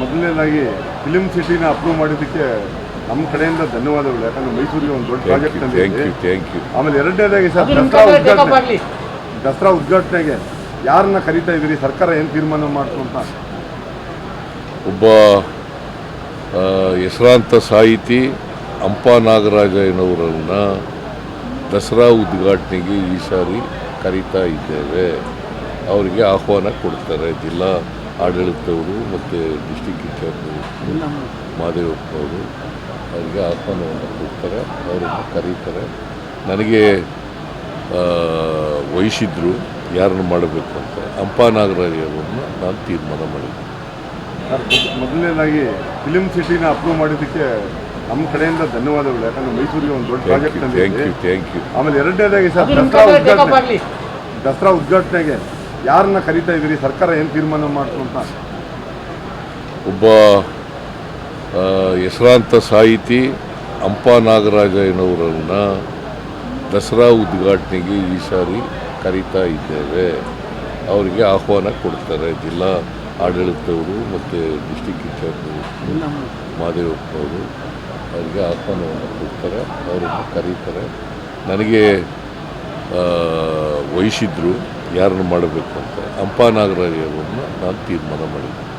ಮೊದಲನೇದಾಗಿ film ಸಿಟಿನ approve ಮಾಡಿದ್ದಕ್ಕೆ ನಮ್ಮ ಕಡೆಯಿಂದ ಧನ್ಯವಾದಗಳು. ಯಾಕಂದ್ರೆ ಮೈಸೂರಿಗೆ ಒಂದು ದೊಡ್ಡ project you thank you thank you ಆಮೇಲೆ ಎರಡನೇದಾಗಿ ಸರ್ ದಸರಾ ಉದ್ಘಾಟನೆ. ದಸರಾ ಉದ್ಘಾಟನೆಗೆ ಯಾರನ್ನ ಕರಿತಾ ಇದ್ದೀರಿ? ಸರ್ಕಾರ ಏನು ತೀರ್ಮಾನ ಮಾಡ್ತು ಅಂತ? ಒಬ್ಬ ಹೆಸರಾಂತ ಸಾಹಿತಿ ಅಂಪ ನಾಗರಾಜಯ್ಯನವರನ್ನ ದಸರಾ ಉದ್ಘಾಟನೆಗೆ ಈ ಸಾರಿ ಕರೀತಾ ಇದ್ದೇವೆ. ಅವರಿಗೆ ಆಹ್ವಾನ ಕೊಡ್ತಾರೆ ಜಿಲ್ಲಾ ಆಡಳಿತವರು ಮತ್ತು ಡಿಸ್ಟಿಕ್ ಇನ್ಚಾರ್ಜ್ ಮಾದೇವಪ್ಪ ಅವರು ಅವರಿಗೆ ಆಹ್ವಾನವನ್ನು ಕೊಡ್ತಾರೆ ಅವರನ್ನು ಕರೀತಾರೆ. ನನಗೆ ಆ, ವಹಿಸಿದ್ರು ಯಾರನ್ನು ಮಾಡಬೇಕು ಅಂತ. ಅಂಪ ನಾಗರಾಜಯ್ಯವ್ರನ್ನ ನಾನು ತೀರ್ಮಾನ ಮಾಡಿದ್ದೆ. ಮೊದಲನೇದಾಗಿ ಫಿಲಿಂ ಸಿಟಿನ ಅಪ್ರೂವ್ ಮಾಡಿದ್ದಕ್ಕೆ ನಮ್ಮ ಕಡೆಯಿಂದ ಧನ್ಯವಾದಗಳು. ಯಾಕಂದ್ರೆ ಮೈಸೂರಿಗೆ ಒಂದು ದೊಡ್ಡ thank project you thank you thank you ಆಮೇಲೆ ಎರಡನೇದಾಗಿ ಸರ್ ದಸರಾ ಉದ್ಘಾಟನೆ. ದಸರಾ ಉದ್ಘಾಟನೆಗೆ ಯಾರನ್ನ ಕರಿತಾ ಇದ್ದೀರಿ? ಸರ್ಕಾರ ಏನು ತೀರ್ಮಾನ ಮಾಡ್ತು ಅಂತ? ಒಬ್ಬ ಹೆಸರಾಂತ ಸಾಹಿತಿ ನಾಗರಾಜ ನಾಗರಾಜಯ್ಯನವರನ್ನ ದಸರಾ ಉದ್ಘಾಟನೆಗೆ ಈ ಸಾರಿ ಕರೀತಾ ಇದ್ದೇವೆ. ಅವರಿಗೆ ಆಹ್ವಾನ ಕೊಡ್ತಾರೆ ಜಿಲ್ಲಾ ಆಡಳಿತವರು ಮತ್ತು ಡಿಸ್ಟಿಕ್ ಇನ್ಚಾರ್ಜ್ ಮಹಾದೇವಪ್ಪ ಅವರು ಅವರಿಗೆ ಆಹ್ವಾನವನ್ನು ಕೊಡ್ತಾರೆ, ಅವರನ್ನು ಕರೀತಾರೆ. ನನಗೆ ವಹಿಸಿದ್ರು. ಯಾರನ್ನು ಮಾಡಬೇಕು ಅಂತ. ಅಂಪಾ ನಾಗರಾಜ್ ಅವರನ್ನು ನಾನು ತೀರ್ಮಾನ ಮಾಡಿದ್ದೆ.